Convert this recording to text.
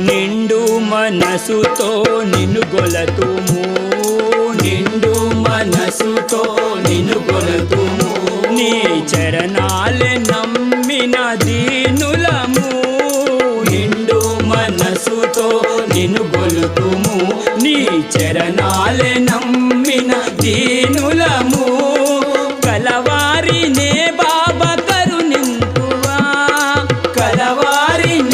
నిండు మనసుతో నిన్ను గొలతుము. నిండు మనసుతో నిన్ను గొలతుము. నీ చరణాలే నమ్మిన దీనులము. నిండు మనసుతో నిన్ను గొలుతుము. నీ చరణాలే నమ్మిన దీనులము. కలవారినే బాబా కరుణింపువా. కలవారిని